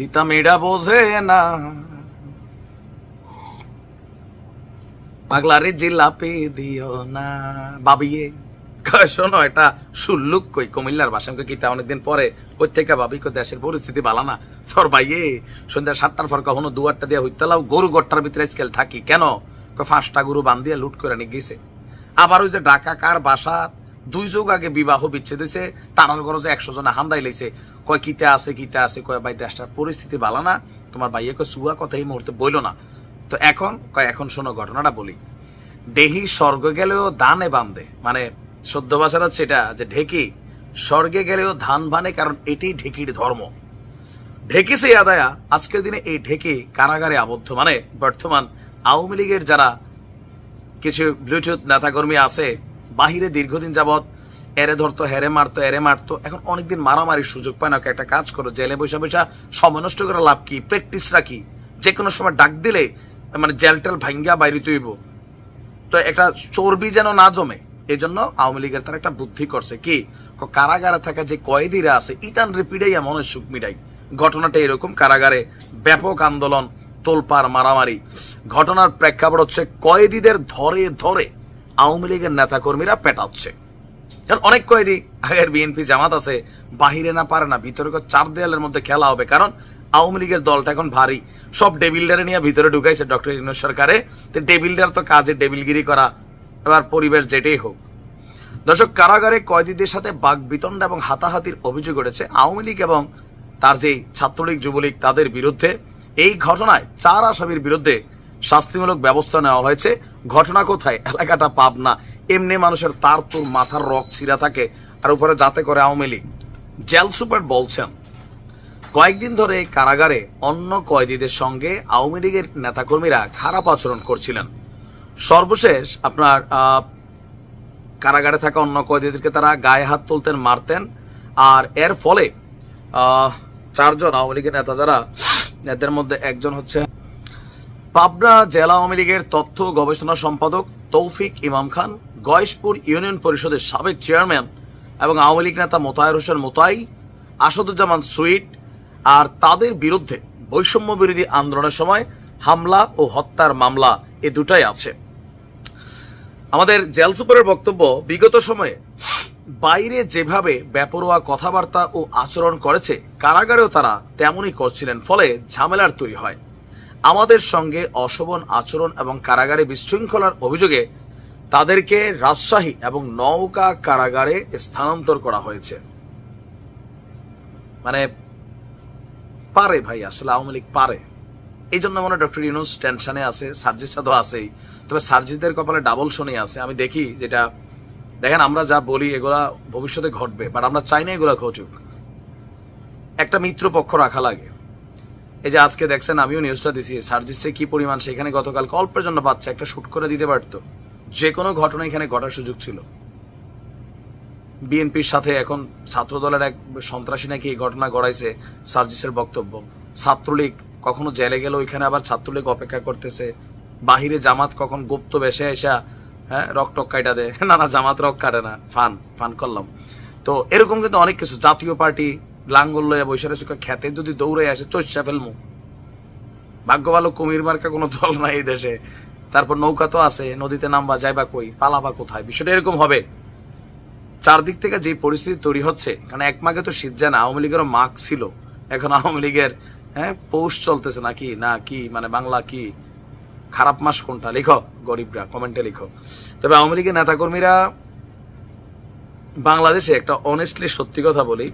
তিতা মেয়েরা বোঝে না। পাগলারে জিলাপি দিও না। বাবিয়ে শোনো, এটা সুল্লুক কই, কুমিল্লার বাসানকে কিতা অনেকদিন পরে কই থেকে ভাবি কই, দেশের পরিস্থিতি ভালো না। তোর ভাইয়ে, সন্ধ্যা সাতটার পর কখনো দুয়ারটা দিয়ে হইতালাও গরু গট্টার ভিতরে আজকাল থাকি। কেন? পাঁচটা গরু বান্ধিয়া লুট করে নিয়ে গেছে। আবার ওই যে ডাকা কার বাসা দুই যুগ আগে বিবাহ বিচ্ছেদ হয়েছে তারার গরজে একশো জনে হান্দাই লাইছে। কয়, কিতে আছে কিতে আছে? কয়, ভাই, দেশটার পরিস্থিতি ভালো না, তোমার ভাইয়ে কয়, সুয়া কথা এই মুহূর্তে বইলো না। তো এখন, কয়, এখন শোনো, ঘটনাটা বলি। দেহি স্বর্গ গেলেও দানে বান্ধে মানে সদ্য ভাষার হচ্ছে এটা, যে ঢেকি স্বর্গে গেলেও ধান বানে, কারণ এটাই ঢেকির ধর্ম। ঢেকি সে আদায়া, আজকের দিনে এই ঢেকি কারাগারে আবদ্ধ। মানে বর্তমান আওয়ামী লীগের যারা কিছু ব্লুটুথ নেতাকর্মী আছে বাহিরে দীর্ঘদিন যাবৎ এরে ধরতো, হেরে মারতো, এরে মারতো। এখন অনেকদিন মারামারির সুযোগ পায় না একটা কাজ করো, জেলে বসে বসে সময় নষ্ট করে লাভ কি? প্র্যাকটিস রাখি যে কোনো সময় ডাক দিলে মানে জেল টেল ভাঙ্গা বাইরে তৈব। তো একটা চর্বি যেন না জমে এই জন্য আওয়ামী লীগের তারা একটা বুদ্ধি করছে কি কারাগারে থাকা যে কয়েদিরা আছে ইতান রিপিডাই মনের সুখ মিটাই। ঘটনাটা এরকম, কারাগারে ব্যাপক আন্দোলন তোলপার মারামারি। ঘটনার প্রেক্ষাপট হচ্ছে কয়েদিদের ধরে ধরে আওয়ামী লীগের নেতাকর্মীরা পেটাচ্ছে। কারণ অনেক কয়েদি, আগের বিএনপি জামাত আছে, বাহিরে না, পারে না, ভিতরে চার দেয়ালের মধ্যে খেলা হবে। কারণ আওয়ামী লীগের দলটা এখন ভারী। সব ডেবিল্ডারে নিয়ে ভিতরে ঢুকাইছে ডক্টর ইউনুস সরকারে। তো ডেবিল্ডার তো কাজে ডেবিলগিরি করা, এবার পরিবেশ যেটাই হোক। দর্শক, কারাগারে কয়েদিদের সাথে বাঘ বিতণ্ডা এবং হাতাহাতির অভিযোগ উঠেছে আওয়ামী লীগ এবং তার যেই ছাত্রলীগ, যুবলীগ, তাদের বিরুদ্ধে। এই ঘটনায় চার আসামির বিরুদ্ধে শাস্তিমূলক ব্যবস্থা নেওয়া হয়েছে। ঘটনা কোথায়? এলাকাটা পাবনা। এমনি মানুষের তার তোর, মাথার রক ছিঁড়া থাকে, আর উপরে যাতে করে আওয়ামী লীগ। জেল সুপার বলছেন, কয়েকদিন ধরে কারাগারে অন্য কয়েদিদের সঙ্গে আওয়ামী লীগের নেতাকর্মীরা খারাপ আচরণ করছিলেন। সর্বশেষ আপনার কারাগারে থাকা অন্য কয়েদিদেরকে তারা গায়ে হাত তুলতেন, মারতেন, আর এর ফলে চারজন আওয়ামী লীগের নেতা যারা, এদের মধ্যে একজন হচ্ছে পাবনা জেলা আওয়ামী লীগের তথ্য গবেষণা সম্পাদক তৌফিক ইমাম খান, গয়েশপুর ইউনিয়ন পরিষদের সাবেক চেয়ারম্যান এবং আওয়ামী লীগ নেতা মোতায়ের হোসেন মোতাই, আসাদুজ্জামান সুইট আর তাদের বিরুদ্ধে বৈষম্য বিরোধী আন্দোলনের সময় হামলা ও হত্যার মামলা এ দুটাই আছে। আমাদের জেল সুপারের বক্তব্য, বিগত সময়ে বাইরে যেভাবে বেপরোয়া কথাবার্তা ও আচরণ করেছে, কারাগারেও তারা তেমনই করছিলেন, ফলে ঝামেলার তৈরি হয়। আমাদের সঙ্গে অশোভন আচরণ এবং কারাগারে বিশৃঙ্খলার অভিযোগে তাদেরকে রাজশাহী এবং নৌকা কারাগারে স্থানান্তর করা হয়েছে। মানে পারে ভাই, আসলে আওয়ামী লীগ পারে। এই জন্য মনে ডক্টর ইউনুস টেনশনে আছে সার্জিসটা তো আছেই। তবে সার্জিসদের কপালে ডাবল শনি আছে। আমি দেখি যেটা, দেখেন আমরা যা বলি এগুলা ভবিষ্যতে ঘটবে, বাট আমরা চাই না এগুলা ঘটুক। একটা মিত্রপক্ষ রাখা লাগে। এই যে আজকে দেখছেন, আমিও নিউজটা দিছি। সার্জিসের কি পরিমাণ, সেখানে গতকাল অল্পের জন্য বাচ্চা একটা শুট করে দিতে পারতো। যে কোনো ঘটনা এখানে ঘটার সুযোগ ছিল। বিএনপির সাথে এখন ছাত্র দলের এক সন্ত্রাসী নাকি এই ঘটনা গড়াইছে সার্জিসের বক্তব্য। ছাত্রলীগ কখনো জেলে গেল ওইখানে আবার ছাত্রলীগ অপেক্ষা করতেছে। বাহিরে জামাত কখন গুপ্ত বেশে এসা হ্যাঁ রক টক কাইটা দেয়। না না, জামাত রক কাটে না। ফান ফান করলাম। তো এরকম কিন্তু অনেক কিছু। জাতীয় পার্টি লাঙ্গল লইয়া বৈশারে সুখে খেতে যদি দৌড়ে আসে চৈসা ফেলমু। ভাগ্য ভালো, কুমির মার্কা কোনো দল নাই এই দেশে। তারপর নৌকা তো আছে, নদীতে নামবা, যাইবা কই, পালাবা কোথায়? বিষয়টা এরকম হবে। চারদিক থেকে যে পরিস্থিতি তৈরি হচ্ছে, কারণ এক মাঘে তো শীত যায় না, আওয়ামী লীগেরও মাঘ ছিল। এখন আওয়ামী লীগের হ্যাঁ পৌষ চলতেছে নাকি, না কি মানে বাংলা কি? খারাপ মাস কোনটা? লিখো, গরিবরা, কমেন্টে লিখো। তবে আওয়ামী লীগের নেতাকর্মীরা বাংলাদেশে একটা অনেস্টলি সত্যি কথা বলি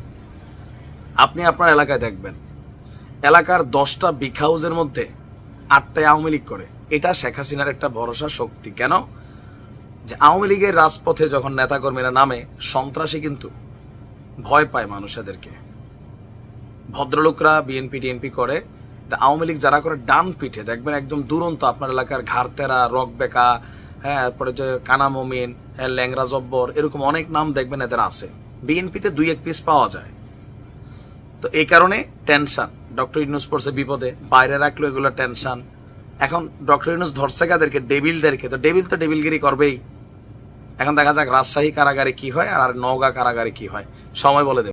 আপনি আপনার এলাকায় দেখবেন। এলাকার দশটা বিগ হাউসের মধ্যে আটটায় আওয়ামী লীগ করে। এটা শেখ হাসিনার একটা ভরসা শক্তি। কেন? যে আওয়ামী লীগের রাজপথে যখন নেতাকর্মীরা নামে, সন্ত্রাসী কিন্তু ভয় পায় মানুষ এদেরকে ভদ্রলোকরা বিএনপি টিএনপি করে। তা আওয়ামী লীগ যারা করে, ডান পিঠে দেখবেন একদম দুরন্ত আপনার এলাকার ঘাড়তেরা রকবেকা হ্যাঁ তারপরে যে কানা মমিন হ্যাঁ ল্যাংরা জব্বর, এরকম অনেক নাম দেখবেন এদের আছে। বিএনপিতে দুই এক পিস পাওয়া যায়। তো এই কারণে টেনশন ডক্টর ইউনুস পড়ছে বিপদে, বাইরে রাখল এগুলো টেনশন এখন ডক্টর ইউনুস ধরছে কাদেরকে ডেবিলদেরকে তো ডেবিল তো ডেবিলগিরি করবেই। এখন দেখা যাক রাজশাহী কারাগারে কি হয় আর নওগাঁ কারাগারে কি হয়। সময় বলে দেবে।